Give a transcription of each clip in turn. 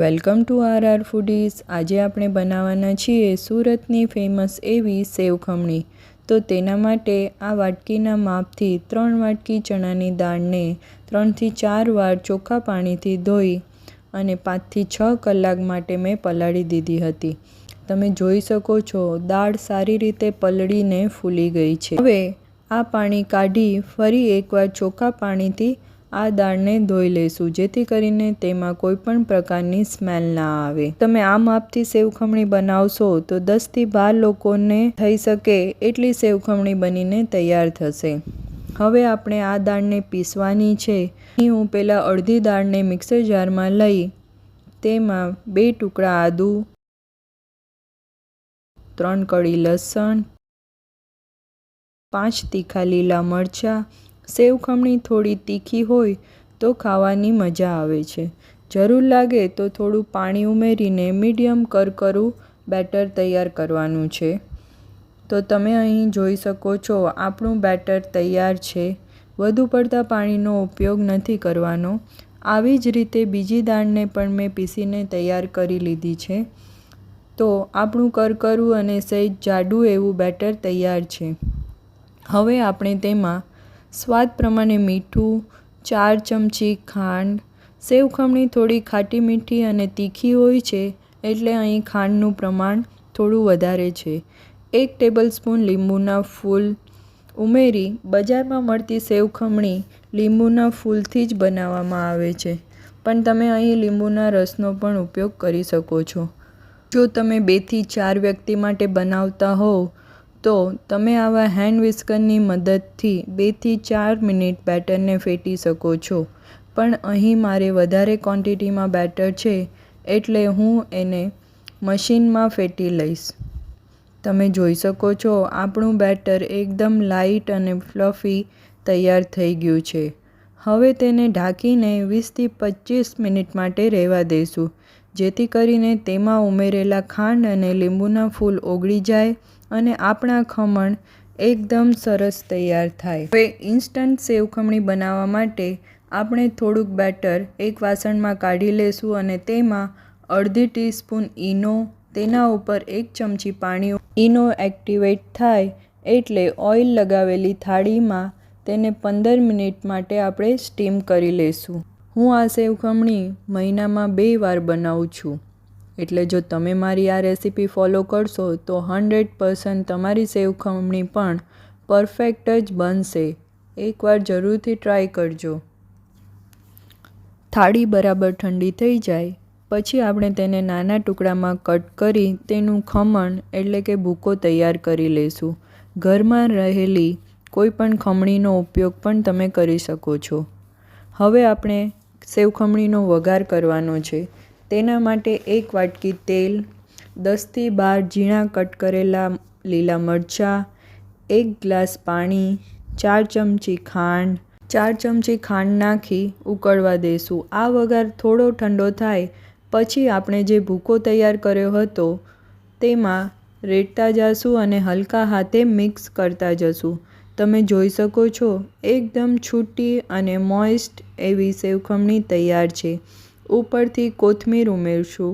Welcome to R R foodies. આજે આપણે બનાવવાના છીએ સુરતની ફેમસ એવી સેવ ખમણી. તો તેના માટે આ વાટકીના માપથી ત્રણ વાટકી ચણાની દાળને ત્રણથી ચાર વાર ચોખ્ખા પાણીથી ધોઈ અને પાંચથી છ કલાક માટે મેં પલાળી દીધી હતી. તમે જોઈ શકો છો, દાળ સારી રીતે પલળીને ફૂલી ગઈ છે. હવે આ પાણી કાઢી ફરી એકવાર ચોખ્ખા પાણીથી આ દાળને ધોઈ લઈશું, જેથી કરીને તેમાં કોઈ પણ પ્રકારની સ્મેલ ના આવે. તમે આ માપથી સેવ ખમણી બનાવશો તો દસથી બાર લોકોને થઈ શકે એટલી સેવ ખમણી બનીને તૈયાર થશે. હવે આપણે આ દાળને પીસવાની છે. હું પહેલાં અડધી દાળને મિક્સર જારમાં લઈ તેમાં બે ટુકડા આદુ, ત્રણ કળી લસણ, પાંચ તીખા લીલા મરચાં સેવ ખમણી થોડી તીખી હોય તો ખાવાની મજા આવે છે. જરૂર લાગે તો થોડું પાણી ઉમેરીને મીડિયમ કરકરું બેટર તૈયાર કરવાનું છે. તો તમે અહીં જોઈ શકો છો, આપણું બેટર તૈયાર છે. વધુ પડતા પાણીનો ઉપયોગ નથી કરવાનો. આવી જ રીતે બીજી દાળને પણ મેં પીસીને તૈયાર કરી લીધી છે. તો આપણું કરકરું અને સહેજ જાડું એવું બેટર તૈયાર છે. હવે આપણે તેમાં સ્વાદ પ્રમાણે મીઠું, ચાર ચમચી ખાંડ. સેવ ખમણી થોડી ખાટી મીઠી અને તીખી હોય છે એટલે અહીં ખાંડનું પ્રમાણ થોડું વધારે છે. એક ટેબલ સ્પૂન લીંબુના ફૂલ ઉમેરી બજારમાં મળતી સેવ ખમણી લીંબુના ફૂલથી જ બનાવવામાં આવે છે. પણ તમે અહીં લીંબુના રસનો પણ ઉપયોગ કરી શકો છો. જો તમે બેથી ચાર વ્યક્તિ માટે બનાવતા હોવ તો તમે આવા હેન્ડ વિસ્કરની મદદથી બેથી ચાર મિનિટ બેટરને ફેટી શકો છો. પણ અહીં મારે વધારે ક્વોન્ટિટીમાં બેટર છે, એટલે હું એને મશીનમાં ફેટી લઈશ. તમે જોઈ શકો છો, આપણું બેટર એકદમ લાઇટ અને ફ્લફી તૈયાર થઈ ગયું છે. હવે તેને ઢાંકીને વીસથી પચીસ મિનિટ માટે રહેવા દઈશું જેથી કરીને તેમાં ઉમેરેલા ખાંડ અને લીંબુના ફૂલ ઓગળી જાય અને આપણા ખમણ એકદમ સરસ તૈયાર થાય. હવે ઇન્સ્ટન્ટ સેવ ખમણી બનાવવા માટે આપણે થોડુંક બેટર એક વાસણમાં કાઢી લેશું અને તેમાં અડધી ટીસ્પૂન ઈનો, તેના ઉપર એક ચમચી પાણી ઈનો એક્ટિવેટ થાય એટલે ઓઇલ લગાવેલી થાળીમાં તેને પંદર મિનિટ માટે આપણે સ્ટીમ કરી લઈશું હું આ સેવ ખમણી મહિનામાં બે વાર બનાવું છું. એટલે જો તમે મારી આ રેસીપી ફોલો કરશો, તો હંડ્રેડ પર્સન્ટ તમારી સેવ ખમણી પણ પરફેક્ટ જ બનશે. એકવાર જરૂરથી ટ્રાય કરજો. થાળી બરાબર ઠંડી થઈ જાય, પછી આપણે તેને નાના ટુકડામાં કટ કરી તેનું ખમણ એટલે કે ભૂકો તૈયાર કરી લઈશું. ઘરમાં રહેલી કોઈ પણ ખમણીનો ઉપયોગ પણ તમે કરી શકો છો. હવે આપણે સેવ ખમણીનો વઘાર કરવાનો છે. તેના માટે એક વાટકી તેલ, દસથી બાર ઝીણા કટ કરેલા લીલા મરચાં, એક ગ્લાસ પાણી, ચાર ચમચી ખાંડ, ચાર ચમચી ખાંડ નાખી ઉકળવા દઈશું આ વઘાર થોડો ઠંડો થાય, પછી આપણે જે ભૂકો તૈયાર કર્યો હતો, તેમાં રેડતા જઈશું અને હલકા હાથે મિક્સ કરતા જશું. તમે જોઈ શકો છો, એકદમ છૂટી અને મોઇસ્ટ એવી સેવખમણી તૈયાર છે. ઉપરથી કોથમીર ઉમેરશું.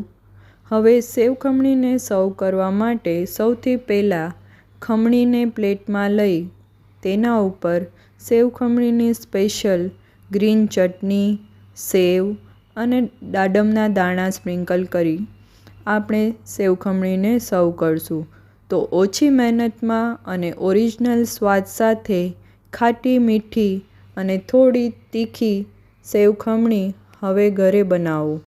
હવે સેવ ખમણીને સર્વ કરવા માટે સૌથી પહેલાં ખમણીને પ્લેટમાં લઈ તેના ઉપર સેવ ખમણીની સ્પેશિયલ ગ્રીન ચટણી, સેવ અને દાડમના દાણા સ્પ્રિંકલ કરી આપણે સેવ ખમણીને સર્વ કરશું. તો ઓછી મહેનતમાં અને ઓરિજિનલ સ્વાદ સાથે ખાટી મીઠી અને થોડી તીખી સેવ ખમણી હવે ઘરે બનાવો.